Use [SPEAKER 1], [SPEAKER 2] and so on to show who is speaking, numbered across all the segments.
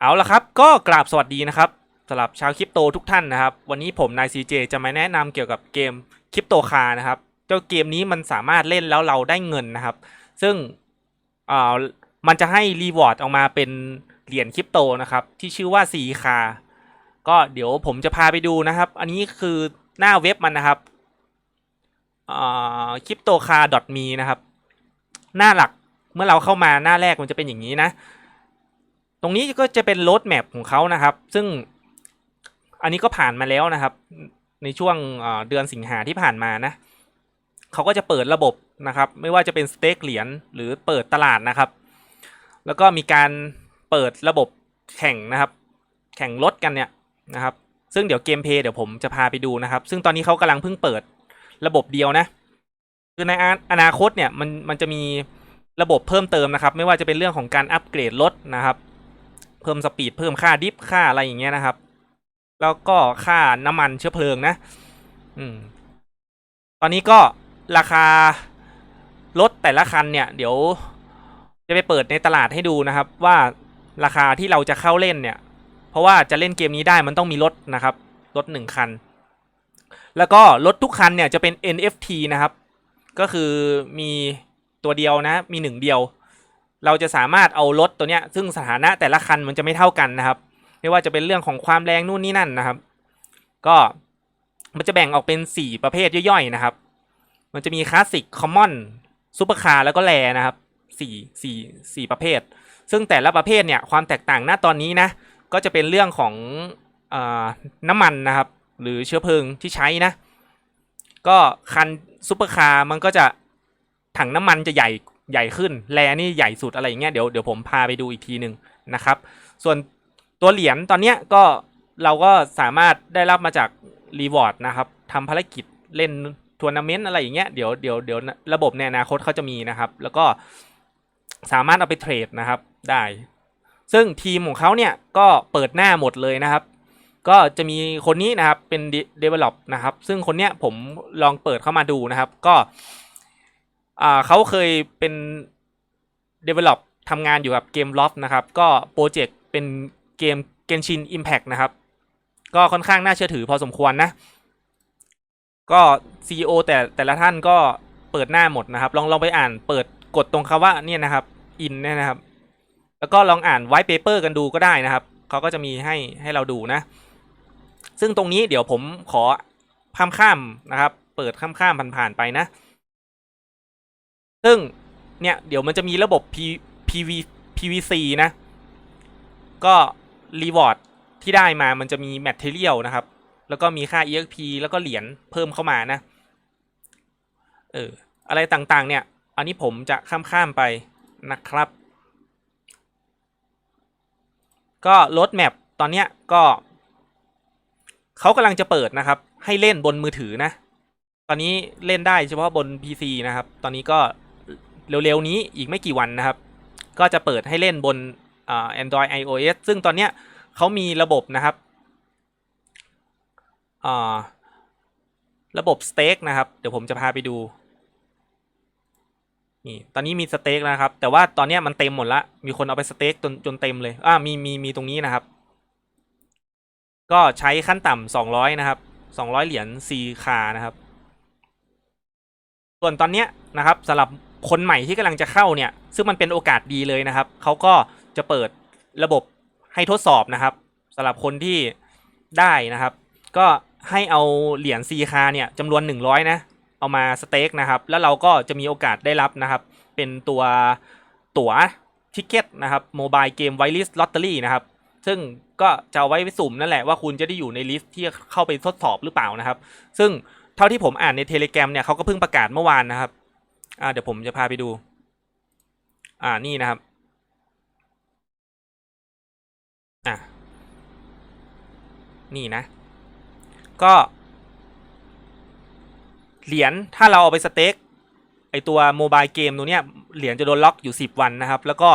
[SPEAKER 1] เอาละครับก็กราบสวัสดีนะครับสำหรับชาวคริปโตทุกท่านนะครับ วันนี้ผมนายซีเจจะมาแนะนำเกี่ยวกับเกมคริปโตคานะครับ เจ้าเกมนี้มันสามารถเล่นแล้วเราได้เงินนะครับ ซึ่งอ่ามันจะให้รีวอร์ดออกมาเป็นเหรียญคริปโตนะครับ ที่ชื่อว่าซีคาก็เดี๋ยวผมจะพาไปดูนะครับ อันนี้คือหน้าเว็บมันนะครับคริปโตคา .me นะครับ หน้าหลักเมื่อเราเข้ามาหน้าแรกมันจะเป็นอย่างนี้นะ ตรงนี้ก็จะเป็นโรดแมพของเขานะครับ ซึ่งอันนี้ก็ผ่านมาแล้วนะครับ ในช่วงเดือนสิงหาที่ผ่านมานะเขาก็จะเปิดระบบนะครับ ไม่ว่าจะเป็นสเต็กเหรียญหรือเปิดตลาดนะครับ แล้วก็มีการเปิดระบบแข่งนะครับ แข่งรถกันเนี่ยนะครับ ซึ่งเดี๋ยวเกมเพย์เดี๋ยวผมจะพาไปดูนะครับ ซึ่งตอนนี้เขากำลังเพิ่งเปิดระบบเดียวนะ คือในอนาคตเนี่ยมันมันจะมีระบบเพิ่มเติมนะครับ ไม่ว่าจะเป็นเรื่องของการอัปเกรดรถนะครับ พิ่มสปีดเพิ่มค่าดิฟค่าอะไรอย่างเงี้ยนะครับ แล้วก็ค่าน้ำมันเชื้อเพลิงนะ อืม ตอนนี้ก็ราคารถแต่ละคันเนี่ย เดี๋ยว จะไปเปิดในตลาดให้ดูนะครับ ว่าราคาที่เราจะเข้าเล่นเนี่ย เพราะว่าจะเล่นเกมนี้ได้มันต้องมีรถนะครับ รถหนึ่งคัน แล้วก็รถทุกคันเนี่ยจะเป็น NFT นะครับ ก็คือมีตัวเดียวนะ มีหนึ่งเดียว เราจะสามารถเอารถตัวเนี้ยซึ่งสถานะแต่ละคันมันจะไม่เท่ากันนะครับ ไม่ว่าจะเป็นเรื่องของความแรงนู่นนี่นั่นนะครับ ก็มันจะแบ่งออกเป็น 4 ประเภทย่อยๆนะครับ มันจะมีคลาสสิกคอมมอนซูเปอร์คาร์แล้วก็แรนะครับสี่สี่สี่ประเภท ซึ่งแต่ละประเภทเนี่ยความแตกต่างณตอนนี้นะก็จะเป็นเรื่องของอน้ำมันนะครับ หรือเชื้อเพลิงที่ใช้นะ ก็คันซูเปอร์คาร์มันก็จะถังน้ำมันจะใหญ่ ใหญ่ขึ้น แรนี่ใหญ่สุดอะไรอย่างเงี้ยเดี๋ยวเดี๋ยวผมพาไปดูอีกทีหนึ่งนะครับ ส่วนตัวเหรียญตอนเนี้ยก็เราก็สามารถได้รับมาจากรีวอร์ดนะครับทำภารกิจเล่นทัวร์นาเมนต์อะไรอย่างเงี้ยเดี๋ยวเดี๋ยวเดี๋ยวระบบในอนาคตเขาจะมีนะครับ แล้วก็สามารถเอาไปเทรดนะครับได้ ซึ่งทีมของเขาเนี่ยก็เปิดหน้าหมดเลยนะครับ ก็จะมีคนนี้นะครับเป็น develop นะครับ ซึ่งคนเนี้ยผมลองเปิดเข้ามาดูนะครับ ก็ อ่าเขาเคยเป็น develop ทำงานอยู่กับเกม Loft นะครับ ก็โปรเจกต์เป็นเกม Genshin Impact นะครับ ก็ค่อนข้างน่าเชื่อถือพอสมควรนะ ก็ CEO แต่แต่ละท่านก็เปิดหน้าหมดนะครับ ลองลองไปอ่านเปิดกดตรงคำว่าเนี่ยนะครับ in เนี่ยนะครับ แล้วก็ลองอ่าน white paper กันดูก็ได้นะครับเขาก็จะมีให้ให้เราดูนะ ซึ่งตรงนี้เดี๋ยวผมขอข้ามข้ามนะครับ เปิดข้ามข้ามผ่านๆไปนะ ซึ่งเนี่ยเดี๋ยวมันจะมีระบบ P PV PVC นะ ก็รีวอร์ดที่ได้มามันจะมี Material นะครับ แล้วก็มีค่า EXP แล้วก็เหรียญเพิ่มเข้ามานะ เออ อะไรต่างๆ เนี่ย อันนี้ผมจะข้ามข้ามๆไปนะครับ ก็รถแมปตอนเนี้ยก็ เขากำลังจะเปิดนะครับ ให้เล่นบนมือถือนะ ตอนนี้เล่นได้เฉพาะบน PC นะครับ ตอนนี้ก็ เร็วๆนี้อีกไม่กี่วันนะครับ ก็จะเปิดให้เล่นบนอ่า Android iOS ซึ่งตอนเนี้ยเขามีระบบนะครับระบบสเต็กนะครับ เดี๋ยวผมจะพาไปดูนี่ตอนนี้มีสเต็กนะครับ แต่ว่าตอนเนี้ยมันเต็มหมดละมีคนเอาไปสเต็กจนจนเต็มเลยอ่ามีมีมีตรงนี้นะครับ ก็ใช้ขั้นต่ำสองร้อยนะครับสองร้อยเหรียญซีคานะครับ ส่วนตอนเนี้ยนะครับสำหรับ คนใหม่ที่กำลังจะเข้าเนี่ย ซึ่งมันเป็นโอกาสดีเลยนะครับเขาก็จะเปิดระบบให้ทดสอบนะครับสำหรับคนที่ได้นะครับ ก็ให้เอาเหรียญซีคาเนี่ยจำนวน 100 นะ เอามาสเต็กนะครับ แล้วเราก็จะมีโอกาสได้รับนะครับ เป็นตัวตั๋วทิเก็ตนะครับโมบายเกมไวลิสลอตเตอรี่นะครับ ซึ่งก็จะเอาไว้สุ่มนั่นแหละว่าคุณจะได้อยู่ในลิสต์ที่เข้าไปทดสอบหรือเปล่านะครับ ซึ่งเท่าที่ผมอ่านในเทเล g กรมเนี่ยเขาก็เพิ่งประกาศเมื่อวานนะครับ อ่าเดี๋ยวผมจะพาไปดู อ่านี่นะครับ อะนี่นะ ก็เหรียญถ้าเราเอาไปสเต็กไอตัวโมบายเกมตัวเนี้ยเหรียญจะโดนล็อกอยู่สิบวันนะครับ แล้วก็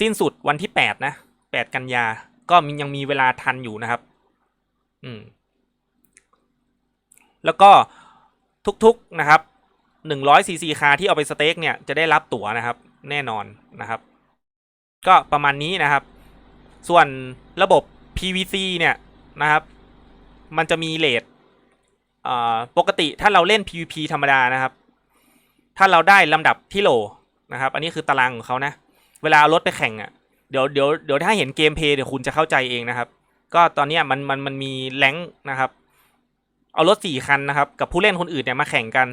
[SPEAKER 1] สิ้นสุดวันที่แปดนะแปดกันยา ก็มียังมีเวลาทันอยู่นะครับ อืม แล้วก็ทุกๆนะครับ หนึ่งร้อยซีซีคาที่เอาไปสเต็กเนี่ยจะได้รับตั๋วนะครับ แน่นอนนะครับ ก็ประมาณนี้นะครับ ส่วนระบบ PVC เนี่ยนะครับ มันจะมีเลทอปกติถ้าเราเล่น PVP ธรรมดานะครับ ถ้าเราได้ลำดับที่โหลนะครับ อันนี้คือตารางของเขานะ เวลาเอารถไปแข่งอะ่ะเดี๋ยวเดี๋ยวเดี๋ยวถ้าเห็นเกมเพย์เดี๋ยวคุณจะเข้าใจเองนะครับ ก็ตอนนี้มันมันมันมีแรงนะครับ เอารถสี่คันนะครับ กับผู้เล่นคนอื่นเนี่ยมาแข่งกัน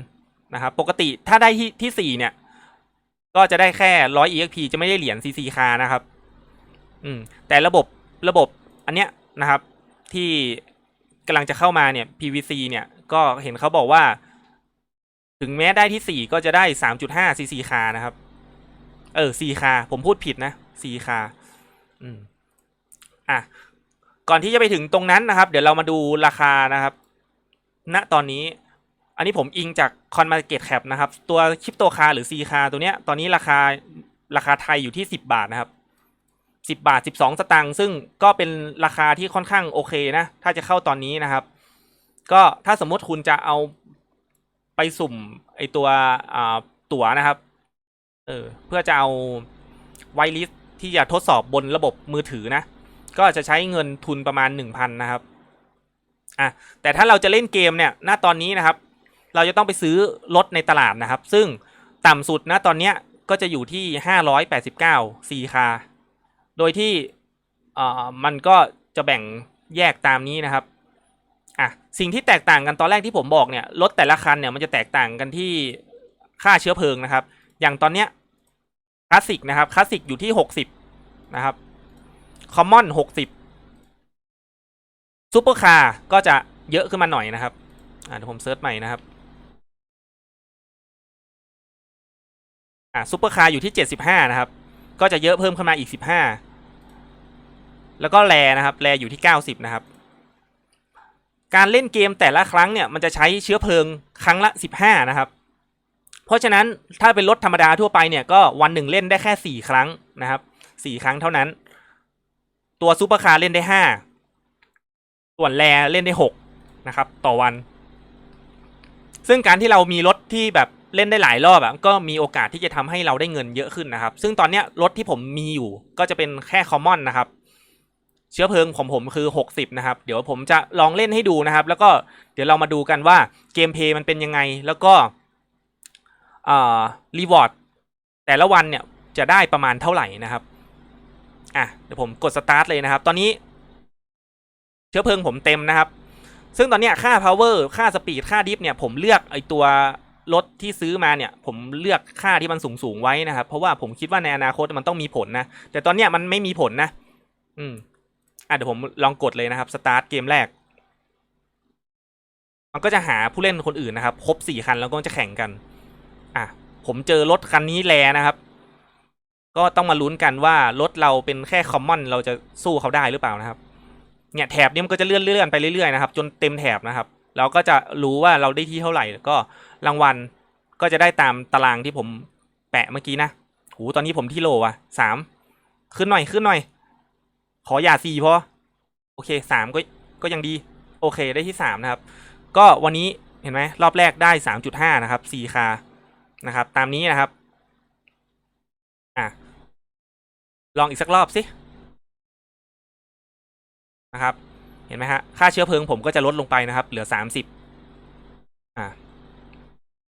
[SPEAKER 1] นะครับปกติถ้าได้ที่ที่สี่เนี่ย ก็จะได้แค่ร้อย exp จะไม่ได้เหรียญ cc คานะครับ อืม แต่ระบบระบบอันเนี้ยนะครับ ที่กำลังจะเข้ามาเนี่ย PVC เนี่ยก็เห็นเขาบอกว่า ถึงแม้ได้ที่สี่ก็จะได้สามจุดห้า cc คานะครับ เออ c คาผมพูดผิดนะ c คาอืมอะก่อนที่จะไปถึงตรงนั้นนะครับ เดี๋ยวเรามาดูราคานะครับ ณตอนนี้ อันนี้ผมอิงจาก CoinMarket Cap นะครับ ตัวคริปโตคาหรือ C คาตัวเนี้ยตอนนี้ราคาราคาไทยอยู่ที่ 10 บาทนะครับ 10 บาท 12 สตางค์ซึ่งก็เป็นราคาที่ค่อนข้างโอเคนะ ถ้าจะเข้าตอนนี้นะครับ ก็ถ้าสมมติคุณจะเอาไปสุ่มไอตัวอ่าตั๋วนะครับเออเพื่อจะเอาไวลิสที่จะทดสอบบนระบบมือถือนะ ก็จะใช้เงินทุนประมาณ 1,000 นะครับอะแต่ถ้าเราจะเล่นเกมเนี่ย ณ ตอนนี้นะครับ เราจะต้องไปซื้อรถในตลาดนะครับ ซึ่งต่ำสุดณตอนเนี้ยก็จะอยู่ที่ 589 4คาโดยที่เอ่อมันก็จะแบ่งแยกตามนี้นะครับอะสิ่งที่แตกต่างกันตอนแรกที่ผมบอกเนี่ยรถแต่ละคันเนี่ยมันจะแตกต่างกันที่ค่าเชื้อเพลิงนะครับ อย่างตอนเนี้ยคลาสสิกนะครับคลาสสิกอยู่ที่ 60 นะครับคอมมอนหกสิบซูเปอร์คาร์ก็จะเยอะขึ้นมาหน่อยนะครับอ่าเดี๋ยวผมเซิร์ชใหม่นะครับ อ่าซูเปอร์คาร์อยู่ที่เจ็ดสิบห้านะครับ ก็จะเยอะเพิ่มขึ้นมาอีกสิบห้าแล้วก็แรนะครับ แรอยู่ที่เก้าสิบนะครับ การเล่นเกมแต่ละครั้งเนี่ย มันจะใช้เชื้อเพลิงครั้งละสิบห้านะครับ เพราะฉะนั้นถ้าเป็นรถธรรมดาทั่วไปเนี่ย ก็วันหนึ่งเล่นได้แค่สี่ครั้งนะครับสี่ครั้งเท่านั้น ตัวซูเปอร์คาร์เล่นได้ห้าส่วนแรเล่นได้หกนะครับ ต่อวัน ซึ่งการที่เรามีรถที่แบบ เล่นได้หลายรอบอะก็มีโอกาสที่จะทำให้เราได้เงินเยอะขึ้นนะครับ ซึ่งตอนเนี้ยรถที่ผมมีอยู่ก็จะเป็นแค่คอมมอนนะครับ เชื้อเพลิงของผมคือหกสิบนะครับ เดี๋ยวผมจะลองเล่นให้ดูนะครับ แล้วก็เดี๋ยวเรามาดูกันว่าเกมเพย์มันเป็นยังไง แล้วก็อ่ารีวอร์ดแต่ละวันเนี่ยจะได้ประมาณเท่าไหร่นะครับ อะเดี๋ยวผมกดสตาร์ทเลยนะครับ ตอนนี้ เชื้อเพลิงผมเต็มนะครับ ซึ่งตอนนี้ค่า power ค่าสปีดค่าดิฟเนี่ยผมเลือกไอตัว รถที่ซื้อมาเนี่ยผมเลือกค่าที่มันสูงสูงๆไว้นะครับ เพราะว่าผมคิดว่าในอนาคตมันต้องมีผลนะ แต่ตอนเนี้ยมันไม่มีผลนะ อืมอะเดี๋ยวผมลองกดเลยนะครับสตาร์ทเกมแรก มันก็จะหาผู้เล่นคนอื่นนะครับ ครบสี่คันแล้วก็จะแข่งกัน อะผมเจอรถคันนี้แลนะครับ ก็ต้องมาลุ้นกันว่ารถเราเป็นแค่คอมมอนเราจะสู้เขาได้หรือเปล่านะครับ เนี่ยแถบนี้มันก็จะเลื่อนเลื่อนไปเรื่อยๆนะครับ จนเต็มแถบนะครับเราก็จะรู้ว่าเราได้ที่เท่าไหร่ก็ รางวัลก็จะได้ตามตารางที่ผมแปะเมื่อกี้นะหูตอนนี้ผมที่โลว่ะสามขึ้นหน่อยขึ้นหน่อย ขออย่าสี่พอโอเคสามก็ก็ยังดี โอเคได้ที่สามนะครับ ก็วันนี้เห็นไหมรอบแรกได้สามจุดห้านะครับสี่คานะครับ ตามนี้นะครับอะลองอีกสักรอบสินะครับ เห็นไหมฮะค่าเชื้อเพลิงผมก็จะลดลงไปนะครับ เหลือสามสิบ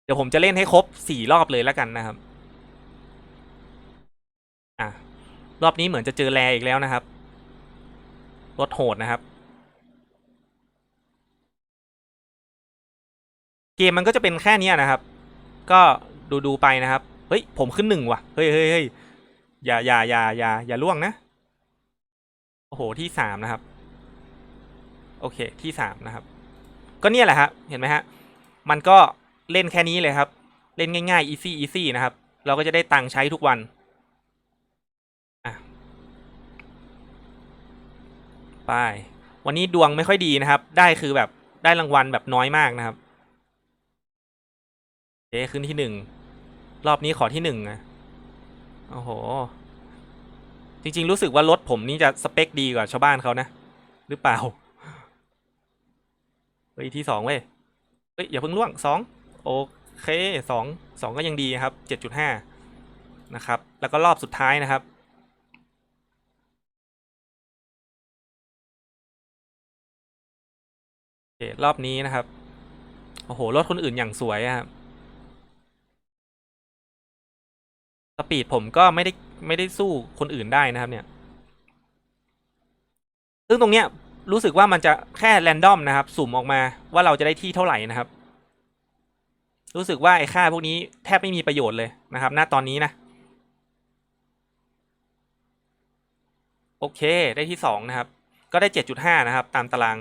[SPEAKER 1] เดี๋ยวผมจะเล่นให้ครบสี่รอบเลยแล้วกันนะครับ อะ รอบนี้เหมือนจะเจอแรอีกแล้วนะครับรถโหดนะครับ เกมมันก็จะเป็นแค่นี้นะครับ ก็ดูดูๆไปนะครับ เฮ้ย ผมขึ้นหนึ่งว่ะ เฮ้ยเฮ้ยเฮ้ยอย่าอย่าอย่าอย่าอย่าล่วงนะ โอ้โห ที่สามนะครับ โอเค ที่สามนะครับ ก็เนี่ยแหละครับ เห็นไหมฮะ มันก็ เล่นแค่นี้เลยครับ เล่นง่ายๆ easy easy นะครับ เราก็จะได้ตังค์ใช้ทุกวันอะไป วันนี้ดวงไม่ค่อยดีนะครับ ได้คือแบบได้รางวัลแบบน้อยมากนะครับเจ๊ขึ้นที่หนึ่ง รอบนี้ขอที่หนึ่งนะโอ้โห จริง ๆ รู้สึกว่ารถผมนี่จะสเปคดีกว่าชาวบ้านเขานะ หรือเปล่า เฮ้ย ที่สองเว้ย เฮ้ย อย่าเพิ่งล่วงสอง โอเคสองสองก็ยังดีครับเจ็ดจุดห้านะครับ แล้วก็รอบสุดท้ายนะครับโอเรอบนี้นะครับ โอ้โห รถคนอื่นอย่างสวยครับ สปีดผมก็ไม่ได้ไม่ได้สู้คนอื่นได้นะครับเนี่ย ซึ่งตรงเนี้ยรู้สึกว่ามันจะแค่แรนดอมนะครับ สุ่มออกมาว่าเราจะได้ที่เท่าไหร่นะครับ รู้สึกว่าไอ้ค่าพวกนี้แทบไม่มีประโยชน์เลยนะครับ ณตอนนี้นะ โอเคได้ที่สองนะครับ ก็ได้เจ็ดจุดห้านะครับ ตามตาราง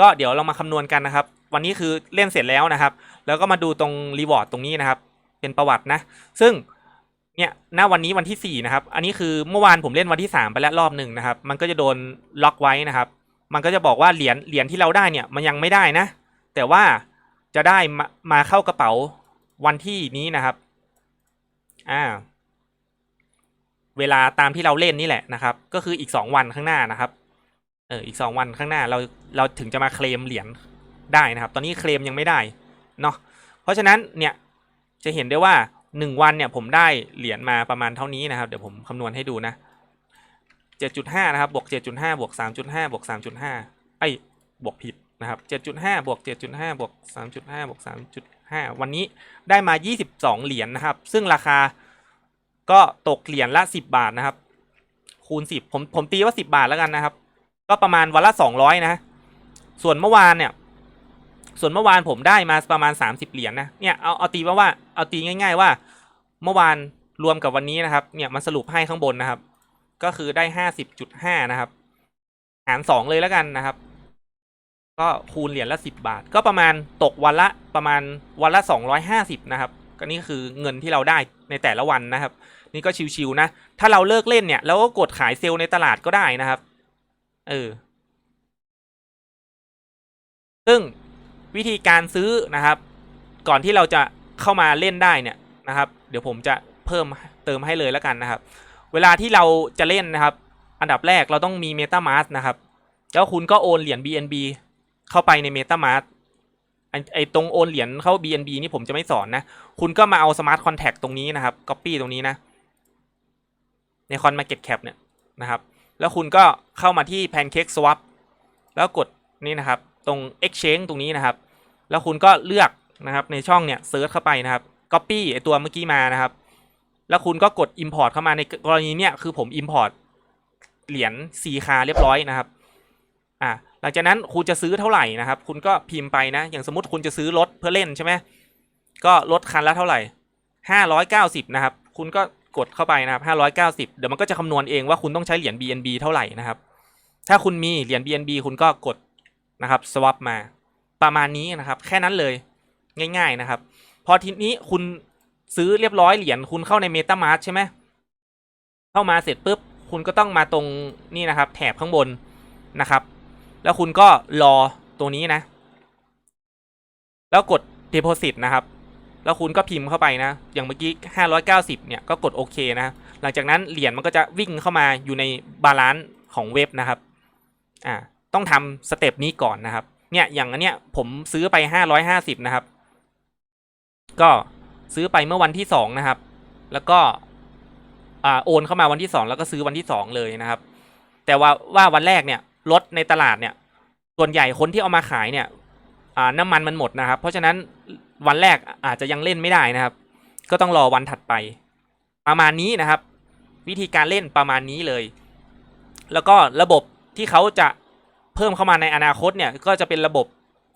[SPEAKER 1] ก็เดี๋ยวเรามาคำนวณกันนะครับ วันนี้คือเล่นเสร็จแล้วนะครับ แล้วก็มาดูตรงรีวอร์ดตรงนี้นะครับ เป็นประวัตินะ ซึ่งเนี่ยณวันนี้วันที่สี่นะครับ อันนี้คือเมื่อวานผมเล่นวันที่สามไปแล้วรอบหนึ่งนะครับ มันก็จะโดนล็อกไว้นะครับ มันก็จะบอกว่าเหรียญเหรียญที่เราได้เนี่ยมันยังไม่ได้นะ แต่ว่า จะได้มามาเข้ากระเป๋าวันที่นี้นะครับ อ่า เวลาตามที่เราเล่นนี่แหละนะครับ ก็คืออีกสองวันข้างหน้านะครับ เออ อีกสองวันข้างหน้าเราเราถึงจะมาเคลมเหรียญได้นะครับ ตอนนี้เคลมยังไม่ได้เนาะ เพราะฉะนั้นเนี่ยจะเห็นได้ว่าหนึ่งวันเนี่ยผมได้เหรียญมาประมาณเท่านี้นะครับ เดี๋ยวผมคำนวณให้ดูนะเจ็ดจุดห้านะครับ บวกเจ็ดจุดห้าบวกสามจุดห้าบวกสามจุดห้าไอ้ยบวกผิด นะครับเจ็ดจุดห้าบวกเจ็ดจุดห้าบวกสามจุดห้าบวกสามจุดห้าวันนี้ได้มายี่สิบสองเหรียญนะครับ ซึ่งราคาก็ตกเหรียญละสิบาทนะครับ คูณสิบผมผมตีว่าสิบาทแล้วกันนะครับ ก็ประมาณวันละสองร้อยนะ ส่วนเมื่อวานเนี่ย ส่วนเมื่อวานผมได้มาประมาณสามสิบเหรียญนะ เนี่ยเอาเอาตีว่าว่าเอาตีง่าย ๆ ว่า เมื่อวานรวมกับวันนี้นะครับ เนี่ยมันสรุปให้ข้างบนนะครับ ก็คือได้ห้าสิบจุดห้านะครับ หารสองเลยแล้วกันนะครับ ก็คูณเหรียญละสิบบาท ก็ประมาณตกวันละประมาณวันละสองร้อยห้าสิบนะครับ ก็นี่คือเงินที่เราได้ในแต่ละวันนะครับ นี่ก็ชิวๆนะ ถ้าเราเลิกเล่นเนี่ยเราก็กดขายเซลล์ในตลาดก็ได้นะครับ เออ ซึ่งวิธีการซื้อนะครับ ก่อนที่เราจะเข้ามาเล่นได้เนี่ยนะครับ เดี๋ยวผมจะเพิ่มเติมให้เลยแล้วกันนะครับ เวลาที่เราจะเล่นนะครับ อันดับแรกเราต้องมี MetaMask นะครับ แล้วคุณก็โอนเหรียญ BNB เข้าไปใน MetaMask ไอ้ตรงโอนเหรียญเข้า BNB นี่ผมจะไม่สอนนะ คุณก็มาเอา Smart contact ตรงนี้นะครับ Copy ตรงนี้นะ ใน Coin Market Cap เนี่ยนะครับ แล้วคุณก็เข้ามาที่ Pancake Swap แล้วกดนี่นะครับ ตรง Exchange ตรงนี้นะครับ แล้วคุณก็เลือกนะครับในช่องเนี่ยเซิร์ชเข้าไปนะครับ Copy ไอตัวเมื่อกี้มานะครับ แล้วคุณก็กด Import เข้ามาในกรณีเนี้ยคือผม Import เหรียญ4คาเรียบร้อยนะครับ อ่า ลังจากนั้นคุณจะซื้อเท่าไหร่นะครับ คุณก็พิมพ์ไปนะ อย่างสมมติคุณจะซื้อรถเพื่อเล่นใช่ไหมก็ลดคันละเท่าไหร่ห้าร้อยเก้าสิบนะครับ คุณก็กดเข้าไปนะครับห้าร้อยเก้าสิบเดี๋ยวมันก็จะคำนวณเองว่าคุณต้องใช้เหรียญ BNB เท่าไหร่นะครับ ถ้าคุณมีเหรียญ BNB คุณก็กดนะครับ swap มาประมาณนี้นะครับ แค่นั้นเลยง่าย ๆนะครับ พอทีนี้คุณซื้อเรียบร้อยเหรียญคุณเข้าใน MetaMask ใช่ไหมเข้ามาเสร็จปุ๊บ คุณก็ต้องมาตรงนี่นะครับ แถบข้างบนนะครับ แล้วคุณก็รอตรงนี้นะ แล้วกด deposit นะครับ แล้วคุณก็พิมพ์เข้าไปนะ อย่างเมื่อกี้ 590 เนี่ยก็กดโอเคนะ หลังจากนั้นเหรียญมันก็จะวิ่งเข้ามาอยู่ในบาลานซ์ของเว็บนะครับ อ่า ต้องทำสเต็ปนี้ก่อนนะครับ เนี่ยอย่างอันเนี้ยผมซื้อไป 550 นะครับ ก็ซื้อไปเมื่อวันที่สองนะครับ แล้วก็อ่าโอนเข้ามาวันที่สองแล้วก็ซื้อวันที่สองเลยนะครับ แต่ว่าว่าวันแรกเนี่ย รถในตลาดเนี่ย ส่วนใหญ่คนที่เอามาขายเนี่ยอ่าน้ำมันมันหมดนะครับ เพราะฉะนั้นวันแรกอาจจะยังเล่นไม่ได้นะครับ ก็ต้องรอวันถัดไป ประมาณนี้นะครับ วิธีการเล่นประมาณนี้เลย แล้วก็ระบบที่เขาจะเพิ่มเข้ามาในอนาคตเนี่ย ก็จะเป็นระบบ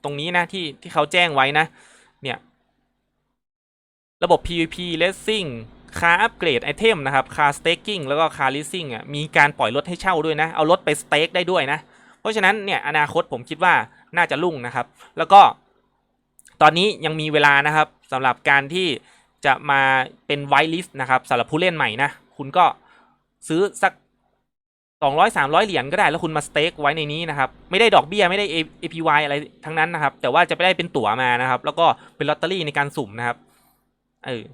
[SPEAKER 1] ตรงนี้นะที่ที่เขาแจ้งไว้นะ เนี่ย ระบบ PVP Racing คาอัปเกรดไอเทมนะครับคาสเต็กกิ้งแล้วก็คาลิซิ่งอะมีการปล่อยรถให้เช่าด้วยนะ เอารถไปสเต็กได้ด้วยนะ เพราะฉะนั้นเนี่ยอนาคตผมคิดว่าน่าจะรุ่งนะครับ แล้วก็ ตอนนี้ยังมีเวลานะครับสำหรับการที่จะมาเป็นไวท์ลิสต์นะครับสำหรับผู้เล่นใหม่นะคุณก็ซื้อสัก200 300 เหรียญก็ได้แล้วคุณมาสเต็กไว้ในนี้นะครับ ไม่ได้ดอกเบี้ย ไม่ได้ APY อะไรทั้งนั้นนะครับ แต่ว่าจะไปได้เป็นตั๋วมานะครับ แล้วก็เป็นลอตเตอรี่ในการสุ่มนะครับเออ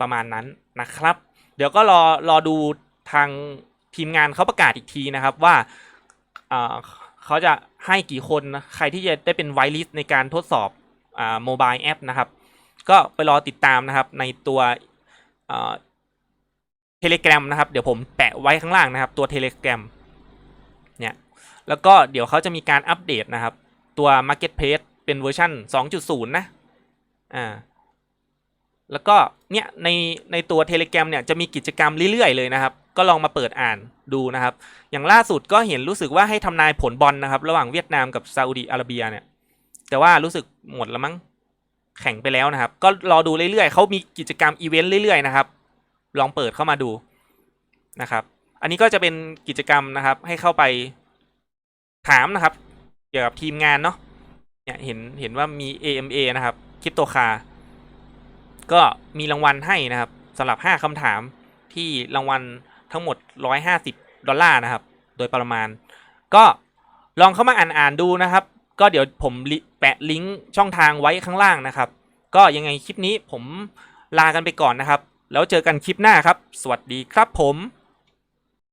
[SPEAKER 1] ประมาณนั้นนะครับ เดี๋ยวก็รอรอดูทางทีมงานเขาประกาศอีกทีนะครับว่าเขาจะให้กี่คนนะใครที่จะได้เป็นไวลิสในการทดสอบโมบายแอปนะครับ ก็ไปรอติดตามนะครับในตัวเทเล g r a m นะครับ เดี๋ยวผมแปะไว้ข้างล่างนะครับ ตัวเทเล g r a m เนี่ยแล้วก็เดี๋ยวเขาจะมีการอัปเดตนะครับ ตัว Marketplace เป็นเวอร์ชัน2.0 นะอ่า แล้วก็เนี่ยในในตัว Telegram เนี่ยจะมีกิจกรรมเรื่อยๆเลยนะครับ ก็ลองมาเปิดอ่านดูนะครับ อย่างล่าสุดก็เห็นรู้สึกว่าให้ทำนายผลบอลนะครับ ระหว่างเวียดนามกับซาอุดีอาระเบียเนี่ย แต่ว่ารู้สึกหมดแล้วมั้งแข่งไปแล้วนะครับ ก็รอดูเรื่อยๆเขามีกิจกรรมอีเวนต์เรื่อยๆนะครับ ลองเปิดเข้ามาดูนะครับ อันนี้ก็จะเป็นกิจกรรมนะครับ ให้เข้าไปถามนะครับ เกี่ยวกับทีมงานเนาะเนี่ยเห็นเห็นว่ามี AMA นะครับคริปโตคาร์ ก็มีรางวัลให้นะครับสำหรับ 5คำถามที่รางวัลทั้งหมด 150 ดอลลาร์นะครับ โดยประมาณ ก็ลองเข้ามาอ่านอ่านๆดูนะครับ ก็เดี๋ยวผมแปะลิงก์ช่องทางไว้ข้างล่างนะครับ ก็ยังไงคลิปนี้ผมลากันไปก่อนนะครับ แล้วเจอกันคลิปหน้าครับ สวัสดีครับผม